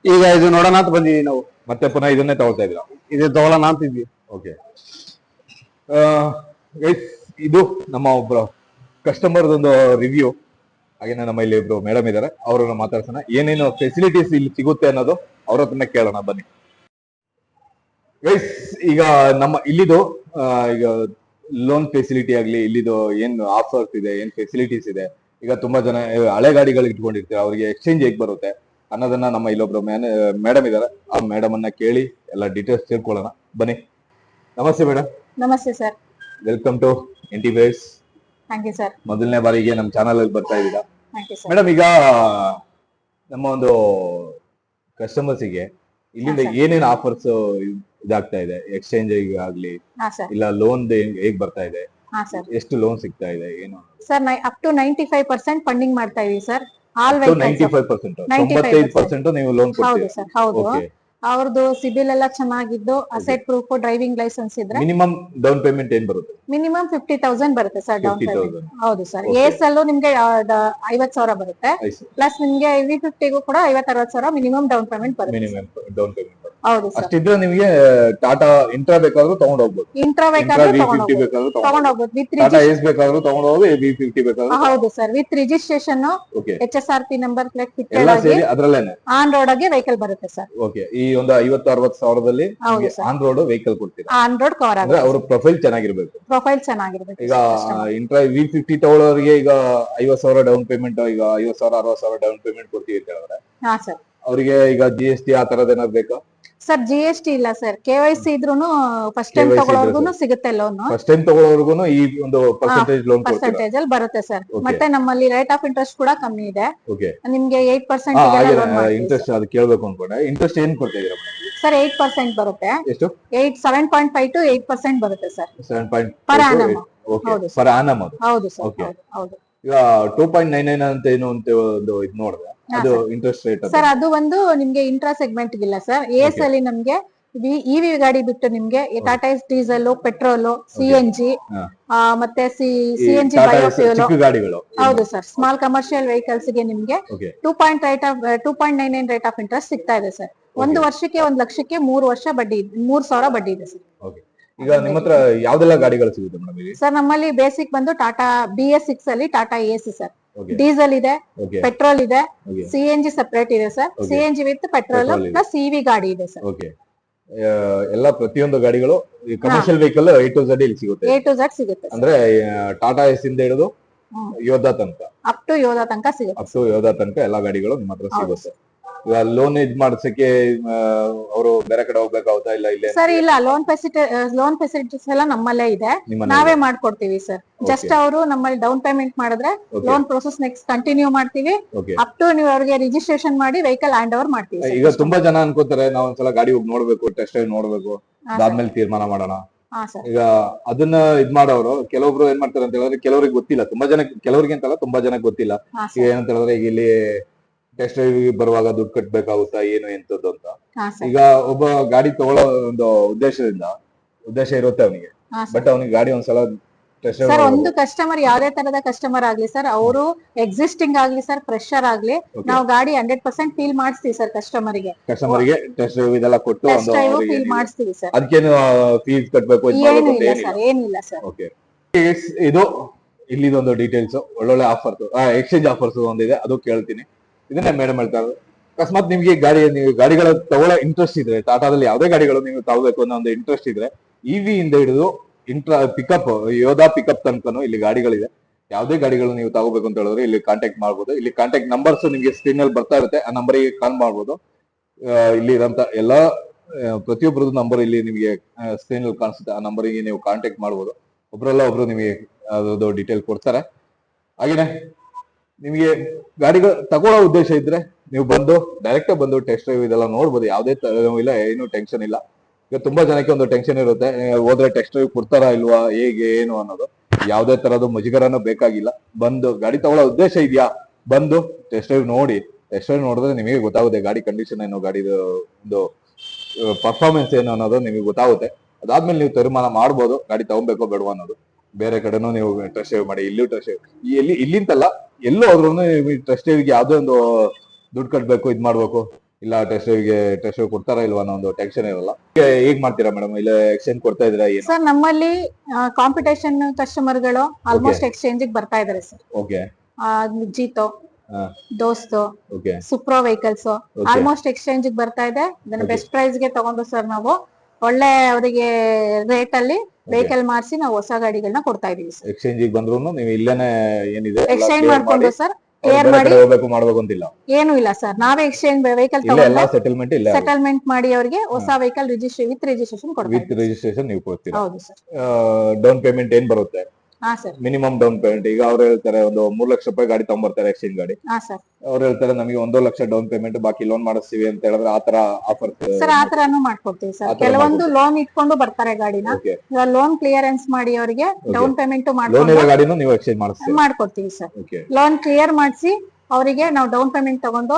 C: ಈಗ ಇದು ನೋಡೋಣ ಅಂತ ಬಂದಿದ್ದೀವಿ ನಾವು.
B: ಮತ್ತೆ ಪುನಃ ಇದನ್ನೇ ತಗೊಳ್ತಾ ಇದ್ದೀರಾ?
C: ಇದು ತಗೊಳ್ಳೋಣ ಅಂತ ಇದ್ವಿ
B: ಓಕೆ ಇದು ನಮ್ಮ ಒಬ್ಬ ಕಸ್ಟಮರ್ ಒಂದು ರಿವ್ಯೂ ಹಾಗೇನೆ ನಮ್ಮ ಇಲ್ಲಿ ಇಬ್ರು ಮೇಡಮ್ ಇದ್ದಾರೆ ಅವ್ರನ್ನ ಮಾತಾಡ್ಸೋಣ. ಏನೇನು ಫೆಸಿಲಿಟೀಸ್ ಇಲ್ಲಿ ಸಿಗುತ್ತೆ ಅನ್ನೋದು ಅವ್ರ ಹತ್ರನೇ ಕೇಳೋಣ. ಬನ್ನಿ. ಗೈಸ್ ಈಗ ನಮ್ಮ ಇಲ್ಲಿದು ಈಗ ಲೋನ್ ಫೆಸಿಲಿಟಿ ಆಗ್ಲಿ, ಇಲ್ಲಿದು ಏನ್ ಆಫರ್ಸ್ ಇದೆ, ಏನ್ ಫೆಸಿಲಿಟೀಸ್ ಇದೆ. ಈಗ ತುಂಬಾ ಜನ ಹಳೆ ಗಾಡಿಗಳು ಇಟ್ಕೊಂಡಿರ್ತಾರೆ, ಅವ್ರಿಗೆ ಎಕ್ಸ್ಚೇಂಜ್ ಹೇಗೆ ಬರುತ್ತೆ ಅನ್ನೋದನ್ನ ನಮ್ಮ ಇಲ್ಲೊಬ್ರು ಮೇಡಮ್ ಇದ್ದಾರೆ ಆ ಮೇಡಮ್ ಅನ್ನ ಕೇಳಿ ಎಲ್ಲ ಡೀಟೇಲ್ಸ್ ತಿಳ್ಕೊಳ್ಳೋಣ. ಬನ್ನಿ. ನಮಸ್ತೆ ಮೇಡಮ್.
A: ನಮಸ್ತೆ ಸರ್.
B: ವೆಲ್ಕಮ್ ಟು ಇಂಟಿವೇಟ್ಸ್
A: ಥ್ಯಾಂಕ್ ಯು ಸರ್.
B: ಮೊದಲನೇ ಬಾರಿಗೆ ನಮ್ಮ ಚಾನಲ್ ಅಲ್ಲಿ ಬರ್ತಾ ಇದ್ದೀರಾ?
A: Thank you sir.
B: ಮೇಡಮ್ ಈಗ ನಮ್ಮ ಒಂದು ಕಸ್ಟಮರ್ಸಿಗೆ ಇಲ್ಲಿಂದ. ಏನೇನು ಆಫರ್ಸ್ ಇದಾಗ್ತಾ ಇದೆ? ಎಕ್ಸ್ಚೇಂಜ್ ಆಗ್ಲಿ
A: ಹಾ ಸರ್.
B: ಇಲ್ಲ ಲೋನ್ ಹೇಗ್ ಬರ್ತಾ ಇದೆ?
A: ಹಾ ಸರ್.
B: ಎಷ್ಟು ಲೋನ್ ಸಿಗ್ತಾ ಇದೆ? ಏನು?
A: Sir up to ninety five percent funding ಮಾಡ್ತಾ ಇದೀವಿ sir. All
B: ninety five percent
A: 95%
B: ತೊಂಬತ್ತೈದು ಪರ್ಸೆಂಟ್ ನೀವು ಲೋನ್
A: ಹೌದು ಸರ್ ಹೌದು.
B: ಓಕೆ
A: ಅವ್ರದ್ದು ಸಿಬಿಲ್ ಎಲ್ಲ ಚೆನ್ನಾಗಿದ್ದು ಅಸೆಟ್ ಪ್ರೂಫ್ ಡ್ರೈವಿಂಗ್ ಲೈಸೆನ್ಸ್ ಇದ್ರೆ
B: ಮಿನಿಮಮ್ ಡೌನ್ ಪೇಮೆಂಟ್ ಏನ್ ಬರುತ್ತೆ?
A: ಮಿನಿಮಮ್ ಫಿಫ್ಟಿ ತೌಸಂಡ್ ಬರುತ್ತೆ ಸರ್ ಡೌನ್ ಪೇಮೆಂಟ್ ಹೌದು ಸರ್. ಎಸ್ ಅಲ್ಲೂ ನಿಮ್ಗೆ ಐವತ್ ಸಾವಿರ ಬರುತ್ತೆ. ಪ್ಲಸ್ ನಿಮ್ಗೆ ವಿ ಫಿಫ್ಟಿಗೂ ಕೂಡ ಐವತ್ ಅರವತ್ ಸಾವಿರ ಮಿನಿಮಮ್ ಡೌನ್ ಪೇಮೆಂಟ್ ಬರುತ್ತೆ.
B: ಮಿನಿಮಮ್ ಡೌನ್ ಪೇಮೆಂಟ್
A: ಹೌದು ಸರ್.
B: ಅಷ್ಟಿದ್ರೆ ನಿಮಗೆ ಟಾಟಾ ಇಂಟ್ರಾ ಬೇಕಾದ್ರೂ ತಗೊಂಡ್ ಹೋಗ್ಬೋದು
A: ಇಂಟ್ರಾ ಬೇಕಾದ್ರೆ
B: ವಿ
A: ತಗೊಂಡ್
B: ಫಿಫ್ಟಿ
A: ಹೋಗ್ಬೋದು
B: ಬೇಕಾದ್ರೂ
A: ತಗೊಂಡ್ ಹೋಗ್ಬೋದು ವಿತ್
B: ಟಾಟಾ ಏಸ್ ಬೇಕಾದ್ರೂ ತಗೊಂಡ್ ಹೋಗಿ ವಿ ಫಿಫ್ಟಿ ಬೇಕಾದ್ರೂ
A: ಹೌದು sir. With registration
B: okay
A: H S R P number plate fitted
B: ಎಲ್ಲ
A: ಆಗಿ
B: ಸೇರಿ ಅದ್ರಲ್ಲೇನೆ?
A: ಆನ್ ರೋಡ್ ಆಗಿ ವೆಹಿಕಲ್ ಬರುತ್ತೆ ಸರ್.
B: ಓಕೆ ಈ ಒಂದು ಐವತ್ತು ಅರವತ್ತು ಸಾವಿರದಲ್ಲಿ
A: ಹೌದು
B: ಆನ್ ರೋಡ್ ವೆಹಿಕಲ್ ಕೊಡ್ತೀರಾ?
A: ಆನ್ ರೋಡ್ ಕವರ್
B: ಅಂದ್ರೆ
A: ಆಗುತ್ತೆ
B: ಅವ್ರ ಪ್ರೊಫೈಲ್ ಚೆನ್ನಾಗಿರ್ಬೇಕು.
A: ಪ್ರೊಫೈಲ್ ಚೆನ್ನಾಗಿರ್ಬೇಕು
B: ಈಗ. ಇಂಟ್ರಾ ವಿ ಫಿಫ್ಟಿ ತಗೊಳ್ಳೋರಿಗೆ ಈಗ ಐವತ್ ಸಾವಿರ ಡೌನ್ ಪೇಮೆಂಟ್ ಈಗ ಐವತ್ ಸಾವಿರ ಅರವತ್ ಸಾವಿರ ಡೌನ್ ಪೇಮೆಂಟ್ ಕೊಡ್ತೀವಿ ಅಂತ ಹೇಳಿದ್ರೆ.
A: ಹಾ ಸರ್.
B: ಅವರಿಗೆ ಈಗ ಜಿ ಎಸ್ ಟಿ ಆ ತರದ್ ಏನಾದ್ರು ಬೇಕಾ?
A: ಸರ್ ಜಿ ಎಸ್ ಟಿ ಇಲ್ಲ ಸರ್ ಕೆ ವೈ ಸಿ ಇದ್ರೂನು ಫಸ್ಟ್ ಟೈಮ್
B: KYC
A: ತಗೊಳ್ಳೋರ್ಗು
B: ಇದ್ರೆ
A: ಸಿಗುತ್ತೆ ಲೋನ್
B: ಫಸ್ಟ್ ಟೈಮ್ ತಗೊಳ್ಳೋರ್ಗು ಈ ಒಂದು ಪರ್ಸೆಂಟೇಜ್ ಲೋನ್
A: ಪರ್ಸೆಂಟೇಜ್ ಅಲ್ಲಿ ಬರುತ್ತೆ ಸರ್
B: Okay.
A: ಮತ್ತೆ ನಮ್ಮಲ್ಲಿ ರೇಟ್ ಆಫ್ ಇಂಟ್ರೆಸ್ಟ್ ಕೂಡ ಕಮ್ಮಿ ಇದೆ.
B: ಓಕೆ
A: ನಿಮ್ಗೆ ಏಟ್ ಪರ್ಸೆಂಟ್
B: ಇಂಟ್ರೆಸ್ಟ್ ಅದು ಕೇಳ್ಬೇಕು ಅನ್ಕೊಂಡೆ. ಇಂಟ್ರೆಸ್ಟ್ ಏನ್ ಕೊಡ್ತಾ ಇದೀರಾ madam?
A: ಸರ್ ಏಟ್ ಪರ್ಸೆಂಟ್ ಬರುತ್ತೆ.
B: ಎಷ್ಟು?
A: Eight seven point five to eight percent ಬರುತ್ತೆ sir
B: seven point
A: Per annum.
B: Okay
A: ಹೌದು
B: ಪರ್ ಆನಮ್ ಅದು.
A: ಹೌದು ಸರ್
B: Okay.
A: ಹೌದು ಹೌದು.
B: ಈಗ ಟೂ ಪಾಯಿಂಟ್ ನೈನ್ ನೈನ್ ಅಂತ ಏನು ಅಂತ ಒಂದು ಇದು ನೋಡಿದೆ. ಅದು ಇಂಟ್ರೆಸ್ಟ್ ರೇಟ್
A: ಸರ್ ಅದು ಒಂದು ನಿಮ್ಗೆ ಇಂಟ್ರಾ ಸೆಗ್ಮೆಂಟ್ ಇಲ್ಲ ಸರ್. ಎಸ್. ಅಲ್ಲಿ ನಮ್ಗೆ ಇವಿ ಗಾಡಿ ಬಿಟ್ಟು ನಿಮ್ಗೆ Tata diesel petrol C N G. ಮತ್ತೆ C C N G biofuel ಹೌದು ಸರ್. ಸ್ಮಾಲ್ ಕಮರ್ಷಿಯಲ್ ವೆಹಿಕಲ್ಸ್ಗೆ ನಿಮ್ಗೆ two point rate of two point nine nine rate of interest ಸಿಗ್ತಾ ಇದೆ ಸರ್. ಒಂದು ವರ್ಷಕ್ಕೆ ಒಂದ್ ಲಕ್ಷಕ್ಕೆ ಮೂರು ವರ್ಷ ಬಡ್ಡಿ ಮೂರ್ ಸಾವಿರ ಬಡ್ಡಿ ಇದೆ ಸರ್.
B: ಈಗ ನಿಮ್ಮ ಹತ್ರ ಯಾವ್ದೆಲ್ಲ ಗಾಡಿಗಳು ಸಿಗುತ್ತೆ ಮೇಡಮ್
A: ಸರ್ ನಮ್ಮಲ್ಲಿ ಬೇಸಿಕ್ ಬಂದು ಟಾಟಾ ಬಿ ಎಸ್ ಸಿಕ್ಸ್ ಅಲ್ಲಿ Tata Ace sir. Diesel ಇದೆ ಪೆಟ್ರೋಲ್ ಇದೆ ಸಿ ಎನ್ ಜಿ ಸಪರೇಟ್ ಇದೆ sir. C N G with petrol
B: plus C
A: plus EV ಗಾಡಿ ಇದೆ ಸರ್
B: ಓಕೆ ಎಲ್ಲ ಪ್ರತಿಯೊಂದು ಗಾಡಿಗಳು commercial vehicle A to Z ಇಲ್ಲಿ ಸಿಗುತ್ತೆ.
A: ಎ ಟು ಝಡ್ ಸಿಗುತ್ತೆ
B: ಅಂದ್ರೆ ಟಾಟಾ ಎಸ್ ಇಂದ ಹಿಡಿದು
A: ಯೋಧ
B: ಯೋಧಾ ತನಕ.
A: ಅಪ್ ಟು ಯೋಧ ತನಕ ಸಿಗುತ್ತೆ
B: ಅಪ್ ಟು ಯೋಧಾ ತನಕ ಎಲ್ಲಾ ಗಾಡಿಗಳು ನಿಮ್ಮ ಹತ್ರ ಸಿಗುತ್ತೆ. ಈಗ ಲೋನ್ ಇದ್ ಮಾಡ್ಸಕ್ಕೆ ಅವರು ಬೇರೆ ಕಡೆ ಹೋಗ್ಬೇಕಾಗುತ್ತಾ ಇಲ್ಲ ಇಲ್ಲ?
A: ಸರ್ ಇಲ್ಲ ಲೋನ್ ಫೆಸಿಲಿಟಿ ಲೋನ್ ಫೆಸಿಲಿಟೀಸ್ ಎಲ್ಲ ನಮ್ಮಲ್ಲೇ ಇದೆ. ನಾವೇ ಮಾಡ್ಕೊಡ್ತೀವಿ ಸರ್. ಜಸ್ಟ್ ಅವರು ನಮ್ಮಲ್ಲಿ ಡೌನ್ ಪೇಮೆಂಟ್ ಮಾಡಿದ್ರೆ ಲೋನ್ ಪ್ರೋಸೆಸ್ ನೆಕ್ಸ್ಟ್ ಕಂಟಿನ್ಯೂ ಮಾಡ್ತೀವಿ. ಅಪ್ ಟು ನೀವು ಅವ್ರಿಗೆ ರಿಜಿಸ್ಟ್ರೇಷನ್ ಮಾಡಿ ವೆಹಿಕಲ್ ಹ್ಯಾಂಡ್ ಓವರ್ ಮಾಡ್ತೀವಿ
B: ಈಗ ತುಂಬಾ ಜನ ಅನ್ಕೋತಾರೆ ನಾವ್ ಒಂದ್ಸಲ ಗಾಡಿ ಹೋಗಿ ನೋಡ್ಬೇಕು ಟೆಸ್ಟ್ ಡ್ರೈವ್ ನೋಡ್ಬೇಕು ಅದಾದ್ಮೇಲೆ ತೀರ್ಮಾನ ಮಾಡೋಣ. ಈಗ ಅದನ್ನ ಇದ್ ಮಾಡೋರು ಕೆಲವೊಬ್ರು ಏನ್ ಮಾಡ್ತಾರೆ ಅಂತ ಹೇಳಿದ್ರೆ ಕೆಲವರಿಗೆ ಗೊತ್ತಿಲ್ಲ. ತುಂಬಾ ಜನ ಕೆಲವರಿಗೆ ಅಂತಲ್ಲ ತುಂಬಾ ಜನಕ್ಕೆ ಗೊತ್ತಿಲ್ಲ. ಈಗ ಏನಂತ ಹೇಳಿದ್ರೆ ಈಗ ಇಲ್ಲಿ ಟೆಸ್ಟ್ ಡ್ರೈವ್ ಬರುವಾಗ ದುಡ್ಡು ಕಟ್ಬೇಕಾಗುತ್ತಾ ಏನು ಎಂತದ್ದು ಅಂತ.
A: ಹಾ ಸರ್.
B: ಈಗ ಒಬ್ಬ ಗಾಡಿ ತಗೊಳ್ಳೋ ಒಂದು ಉದ್ದೇಶದಿಂದ ಉದ್ದೇಶ ಇರುತ್ತೆ ಅವನಿಗೆ.
A: ಹಾ ಸರ್.
B: ಬಟ್ ಅವನಿಗೆ ಗಾಡಿ ಒಂದ್ಸಲ ಟೆಸ್ಟ್
A: ಸರ್ ಒಂದು ಕಸ್ಟಮರ್ ಯಾವ್ದೇ ತರದ ಕಸ್ಟಮರ್ ಆಗ್ಲಿ ಸರ್ ಅವರು ಎಕ್ಸಿಸ್ಟಿಂಗ್ ಆಗ್ಲಿ ಸರ್ ಫ್ರೆಶರ್ ಆಗ್ಲಿ
B: Okay.
A: ನಾವು ಗಾಡಿ ಹಂಡ್ರೆಡ್ ಪರ್ಸೆಂಟ್ ಫೀಲ್ ಮಾಡಿಸ್ತೀವಿ ಸರ್ ಕಸ್ಟಮರ್ಗೆ
B: ಕಸ್ಟಮರ್ಗೆ ಟೆಸ್ಟ್ ಡ್ರೈವ್ ಇದೆಲ್ಲ ಕೊಟ್ಟು
A: ಟೆಸ್ಟ್
B: ಒಂದು
A: ಡ್ರೈವ್
B: ಅವ್ರಿಗೆ
A: ಫೀಲ್. ಮಾಡಿಸ್ತೀವಿ ಸರ್.
B: ಅದಕ್ಕೇನು ಫೀಸ್ ಕಟ್ಬೇಕು ಇದ್
A: ಏನು
B: ಮಾಡ್ಬೇಕು ಅಂತ
A: ಇಲ್ಲ
B: ಏನಿಲ್ಲ
A: ಸರ್. ಏನಿಲ್ಲ ಸರ್
B: ಓಕೆ ಇದು ಇಲ್ಲಿದೊಂದು ಡೀಟೇಲ್ಸ್ ಒಳ್ಳೊಳ್ಳೆ ಆಫರ್ಸ್ ಎಕ್ಸ್ಚೇಂಜ್ ಆಫರ್ಸ್ ಒಂದಿದೆ ಅದು ಕೇಳ್ತೀನಿ. ಇದನ್ನೇ ಮೇಡಮ್ ಹೇಳ್ತಾ ಇರೋದು ಅಕಸ್ಮಾತ್ ನಿಮ್ಗೆ ಗಾಡಿ, ನೀವು ಗಾಡಿಗಳ ತಗೊಳ್ಳೋ ಇಂಟ್ರೆಸ್ಟ್ ಇದ್ರೆ, ಟಾಟಾದಲ್ಲಿ ಯಾವುದೇ ಗಾಡಿಗಳು ನೀವು ತಗೋಬೇಕು ಅನ್ನೋ ಒಂದು ಇಂಟ್ರೆಸ್ಟ್ ಇದ್ರೆ ಇವಿ ಇಂದ ಹಿಡಿದು ಇಂಟ್ರಾ ಪಿಕಪ್ ಯೋಧಾ ಪಿಕಪ್ ತನಕನು ಇಲ್ಲಿ ಗಾಡಿಗಳಿದೆ. ಯಾವುದೇ ಗಾಡಿಗಳು ನೀವು ತಗೋಬೇಕು ಅಂತ ಹೇಳಿದ್ರೆ ಇಲ್ಲಿ ಕಾಂಟ್ಯಾಕ್ಟ್ ಮಾಡ್ಬೋದು. ಇಲ್ಲಿ ಕಾಂಟ್ಯಾಕ್ಟ್ ನಂಬರ್ಸ್ ನಿಮಗೆ ಸ್ಕ್ರೀನ್ ಅಲ್ಲಿ ಬರ್ತಾ ಇರುತ್ತೆ. ಆ ನಂಬರಿಗೆ ಕಾಲ್ ಮಾಡ್ಬೋದು. ಇಲ್ಲಿ ಇರೋಂಥ ಎಲ್ಲಾ ಪ್ರತಿಯೊಬ್ಬರದ್ದು ನಂಬರ್ ಇಲ್ಲಿ ನಿಮಗೆ ಸ್ಕ್ರೀನ್ ಅಲ್ಲಿ ಕಾಣಿಸುತ್ತೆ. ಆ ನಂಬರಿಗೆ ನೀವು ಕಾಂಟ್ಯಾಕ್ಟ್ ಮಾಡ್ಬೋದು. ಒಬ್ರಲ್ಲ ಒಬ್ರು ನಿಮಗೆ ಅದ್ರದ್ದು ಡೀಟೇಲ್ ಕೊಡ್ತಾರೆ. ಹಾಗೇನೆ ನಿಮಗೆ ಗಾಡಿಗಳು ತಗೊಳ್ಳೋ ಉದ್ದೇಶ ಇದ್ರೆ ನೀವು ಬಂದು ಡೈರೆಕ್ಟ್ ಬಂದು ಟೆಸ್ಟ್ ಡ್ರೈವ್ ಇದೆಲ್ಲ ನೋಡ್ಬೋದು. ಯಾವುದೇ ತ- ಇಲ್ಲ, ಏನು ಟೆನ್ಷನ್ ಇಲ್ಲ. ಈಗ ತುಂಬಾ ಜನಕ್ಕೆ ಒಂದು ಟೆನ್ಷನ್ ಇರುತ್ತೆ. ಹೋದ್ರೆ ಟೆಸ್ಟ್ ಡ್ರೈವ್ ಕೊಡ್ತಾರಾ ಇಲ್ವಾ, ಹೇಗೆ, ಏನು ಅನ್ನೋದು. ಯಾವುದೇ ತರದ್ದು ಮುಜುಗರನೂ ಬೇಕಾಗಿಲ್ಲ. ಬಂದು ಗಾಡಿ ತಗೊಳ್ಳೋ ಉದ್ದೇಶ ಇದೆಯಾ? ಬಂದು ಟೆಸ್ಟ್ ಡ್ರೈವ್ ನೋಡಿ. ಟೆಸ್ಟ್ ಡ್ರೈವ್ ನೋಡಿದ್ರೆ ನಿಮಗೆ ಗೊತ್ತಾಗುತ್ತೆ ಗಾಡಿ ಕಂಡೀಷನ್ ಏನು, ಗಾಡಿದು ಒಂದು ಪರ್ಫಾರ್ಮೆನ್ಸ್ ಏನು ಅನ್ನೋದು ನಿಮಗೆ ಗೊತ್ತಾಗುತ್ತೆ. ಅದಾದ್ಮೇಲೆ ನೀವು ತೀರ್ಮಾನ ಮಾಡ್ಬೋದು, ಗಾಡಿ ತಗೊಬೇಕೋ ಬೇಡವಾ ಅನ್ನೋದು. ಬೇರೆ ಕಡೆನೂ ನೀವು ಟ್ರಸ್ಟ್ ಸೇವ್ ಮಾಡಿ ಇಲ್ಲೂ ಟೆಸ್ಟ್ ಎಲ್ಲಿ ಇಲ್ಲಿಂತಲ್ಲ ಎಲ್ಲೋ ಹೋದ್ರು ಟ್ರಸ್ಟ್ ಡ್ರೈವ್ಗೆ ಯಾವ್ದೋ ಒಂದು ದುಡ್ಡು ಕಟ್ಟಬೇಕು ಇದು ಮಾಡಬೇಕು ಇಲ್ಲ ಟ್ರಸ್ಟ್ ಡ್ರೈವ್ಗೆ ಟ್ರಸ್ಟ್ ಸೇವ್ ಕೊಡ್ತಾರಾ ಇಲ್ವಾ ಅನ್ನೋ ಒಂದು ಟೆನ್ಷನ್ ಇರಲ್ಲ. ಈಗ ಹೇಗ್ ಮಾಡ್ತೀರಾ ಮೇಡಮ್ ಇಲ್ಲ ಎಕ್ಸ್ಚೇಂಜ್ ಕೊಡ್ತಾ ಇದ್ರ
A: ಸರ್ ನಮ್ಮಲ್ಲಿ ಕಾಂಪಿಟೇಷನ್ ಕಸ್ಟಮರ್ಗಳು ಆಲ್ಮೋಸ್ಟ್ ಎಕ್ಸ್ಚೇಂಜ್ ಬರ್ತಾ ಇದಾರೆ sir
B: okay
A: Jeeto. Dost Supro vehicles almost exchange ಬರ್ತಾ ಇದೆ. ಇದನ್ನ ಬೆಸ್ಟ್ ಪ್ರೈಸ್ಗೆ ತಗೊಂಡು ಸರ್ ನಾವು ಒಳ್ಳೆ ಅವರಿಗೆ ರೇಟ್ ಅಲ್ಲಿ ವೆಹಿಕಲ್ ಮಾಡಿಸಿ ನಾವು ಹೊಸ ಗಾಡಿಗಳನ್ನ ಕೊಡ್ತಾ ಇದೀವಿ ಸರ್.
B: ಎಕ್ಸ್ಚೇಂಜ್ ಬಂದ್ರು ನೀವು ಇಲ್ಲೇನೇ ಏನಿದೆ?
A: ಎಕ್ಸ್ಚೇಂಜ್ ಮಾಡ್ಕೊಂಡು ಸರ್
B: ಕೇರ್
A: ಕ್ಲಿಯರ್ ಮಾಡಿ.
B: ಹೋಗಬೇಕು ಮಾಡ್ಬೇಕು ಅಂತಿಲ್ಲ.
A: ಏನು ಇಲ್ಲ ಸರ್. ನಾವೇ ಎಕ್ಸ್ಚೇಂಜ್ ವೆಹಿಕಲ್ ತಗೊಂಡು
B: ಸೆಟಲ್ಮೆಂಟ್ ಇಲ್ಲ
A: ಸೆಟಲ್ಮೆಂಟ್ ಮಾಡಿ ಅವರಿಗೆ ಹೊಸ ವೆಹಿಕಲ್ ರಿಜಿಸ್ಟ್ರೇಷನ್ ವಿತ್ ರಿಜಿಸ್ಟ್ರೇಷನ್ ಕೊಡ್ತೀವಿ
B: ವಿತ್ ರಿಜಿಸ್ಟ್ರೇಷನ್ ನೀವು ಕೊಡ್ತೀರಾ?
A: ಹೌದು ಸರ್.
B: ಡೌನ್ ಪೇಮೆಂಟ್ ಏನ್ ಬರುತ್ತೆ? ಮಿನಿಮಮ್ ಡೌನ್ ಪೇಮೆಂಟ್ ಈಗ ಅವ್ರು ಹೇಳ್ತಾರೆ ಒಂದು ಮೂರ್ ಲಕ್ಷ ರೂಪಾಯಿ ಗಾಡಿ ತಗೊಂಡ್ಬರ್ತಾರೆ ಎಕ್ಸ್ಚೇಂಜ್ ಗಾಡಿ. ಅವ್ರು ಹೇಳ್ತಾರೆ ನಮಗೆ ಒಂದು ಲಕ್ಷ ಡೌನ್ ಪೇಮೆಂಟ್ ಬಾಕಿ ಲೋನ್ ಮಾಡಿಸ್ತೀವಿ ಅಂತ ಹೇಳಿದ್ರೆ ಆ ತರ ಆಫರ್
A: ಸರ್ ಆ ತರಾನು ಮಾಡ್ಕೊಡ್ತೀವಿ ಸರ್. ಕೆಲವೊಂದು ಲೋನ್ ಇಟ್ಕೊಂಡು ಬರ್ತಾರೆ ಗಾಡಿನ. ಲೋನ್ ಕ್ಲಿಯರೆನ್ಸ್ ಮಾಡಿ ಅವರಿಗೆ ಡೌನ್ ಪೇಮೆಂಟ್ ಮಾಡ್ಕೊಂಡು
B: ಗಾಡಿನೂ ನೀವು ಎಕ್ಸ್ಚೇಂಜ್ ಮಾಡಿಸ್ತೀವಿ
A: ಮಾಡ್ಕೊಡ್ತೀವಿ ಸರ್. ಲೋನ್ ಕ್ಲಿಯರ್ ಮಾಡಿಸಿ ಅವರಿಗೆ ನಾವು ಡೌನ್ ಪೇಮೆಂಟ್ ತಗೊಂಡು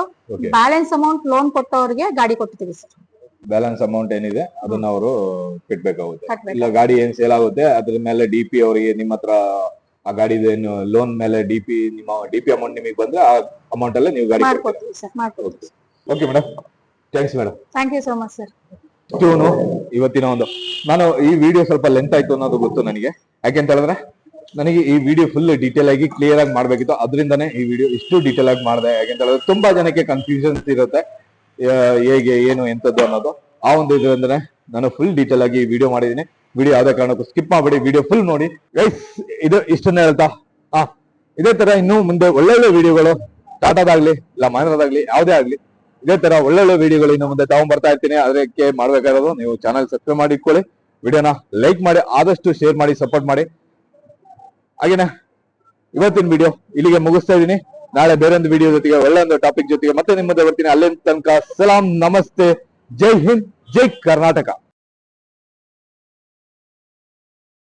A: ಬ್ಯಾಲೆನ್ಸ್ ಅಮೌಂಟ್ ಲೋನ್ ಕೊಟ್ಟವರಿಗೆ ಗಾಡಿ ಕೊಡ್ತೀವಿ ಸರ್.
B: ಬ್ಯಾಲೆನ್ಸ್ ಅಮೌಂಟ್ ಏನಿದೆ ಅದನ್ನ ಅವರು ಕಟ್ಬೇಕಾಗುತ್ತೆ. ಇಲ್ಲ ಗಾಡಿ ಏನ್ ಸೇಲ್ ಆಗುತ್ತೆ ಅದ್ರ ಮೇಲೆ ಡಿ ಪಿ ಅವರಿಗೆ ನಿಮ್ಮ ಹತ್ರ ಆ ಗಾಡಿ ಏನು ಲೋನ್ ಮೇಲೆ ಡಿ ಪಿ ನಿಮ್ಮ ಡಿ ಪಿ ಅಮೌಂಟ್ ನಿಮಗೆ ಬಂದ್ರೆ ಆ ಅಮೌಂಟ್ ಅಲ್ಲೇ ನೀವು ಗಾಡಿ
A: ಮಾಡ್ಕೊಡ್ತೀವಿ ಸರ್ ಮಾಡ್ಕೊಡ್ತೀವಿ.
B: Okay madam thanks madam
A: thank you so much sir
B: ಇವತ್ತಿನ ಒಂದು ನಾನು ಈ ವಿಡಿಯೋ ಸ್ವಲ್ಪ ಲೆಂತ್ ಆಯ್ತು ಅನ್ನೋದು ಗೊತ್ತು ನನಗೆ. ಯಾಕೆಂತ ಹೇಳಿದ್ರೆ ನನಗೆ ಈ ವಿಡಿಯೋ ಫುಲ್ ಡೀಟೇಲ್ ಆಗಿ ಕ್ಲಿಯರ್ ಆಗಿ ಮಾಡ್ಬೇಕಿತ್ತು. ಅದರಿಂದನೇ ಈ ವಿಡಿಯೋ ಇಷ್ಟು ಡೀಟೇಲ್ ಆಗಿ ಮಾಡಿದೆ. ಯಾಕೆಂತ ಹೇಳಿದ್ರೆ ತುಂಬಾ ಜನಕ್ಕೆ ಕನ್ಫ್ಯೂಷನ್ಸ್ ಇರುತ್ತೆ. ಹೇಗೆ, ಏನು ಎಂಥದ್ದು ಅನ್ನೋದು ಆ ಒಂದು ಇದರಿಂದನೇ ನಾನು ಫುಲ್ ಡೀಟೇಲ್ ಆಗಿ ವಿಡಿಯೋ ಮಾಡಿದ್ದೀನಿ. ವಿಡಿಯೋ ಯಾವ್ದೇ ಕಾರಣಕ್ಕೂ ಸ್ಕಿಪ್ ಮಾಡಬೇಡಿ. ವಿಡಿಯೋ ಫುಲ್ ನೋಡಿ. ಗೈಸ್ ಇದು ಇಷ್ಟನ್ನೇ ಹೇಳ್ತಾ. ಆ, ಇದೇ ತರ ಇನ್ನು ಮುಂದೆ ಒಳ್ಳೆ ಒಳ್ಳೆ ವಿಡಿಯೋಗಳು ಟಾಟಾದಾಗ್ಲಿ, ಇಲ್ಲ ಮಹಿಂದ್ರದಾಗ್ಲಿ, ಯಾವುದೇ ಆಗ್ಲಿ, ಇದೇ ತರ ಒಳ್ಳೊಳ್ಳೆ ವಿಡಿಯೋಗಳು ಇನ್ನು ಮುಂದೆ ತಗೊಂಡ್ ಬರ್ತಾ ಇರ್ತೀನಿ. ಅದಕ್ಕೆ ಮಾಡ್ಬೇಕಾಗಿರೋದು ನೀವು ಚಾನಲ್ ಸಬ್ಸ್ಕ್ರೈಬ್ ಮಾಡಿ ಇಟ್ಕೊಳ್ಳಿ. ವಿಡಿಯೋನ ಲೈಕ್ ಮಾಡಿ, ಆದಷ್ಟು ಶೇರ್ ಮಾಡಿ ಸಪೋರ್ಟ್ ಮಾಡಿ. ಹಾಗೇನೆ, ಇವತ್ತಿನ ವಿಡಿಯೋ ಇಲ್ಲಿಗೆ ಮುಗಿಸ್ತಾ ಇದೀನಿ ನಾಳೆ ಬೇರೆ ಒಂದು ವಿಡಿಯೋ ಜೊತೆಗೆ ಒಳ್ಳೆ ಒಂದು ಟಾಪಿಕ್ ಜೊತೆಗೆ ಮತ್ತೆ ನಿಮ್ಮದೇ ಮುಂದೆ ಬರ್ತೀನಿ. ಅಲ್ಲಿನ ತನಕ, ಸಲಾಂ, ನಮಸ್ತೆ. ಜೈ ಹಿಂದ್, ಜೈ ಕರ್ನಾಟಕ.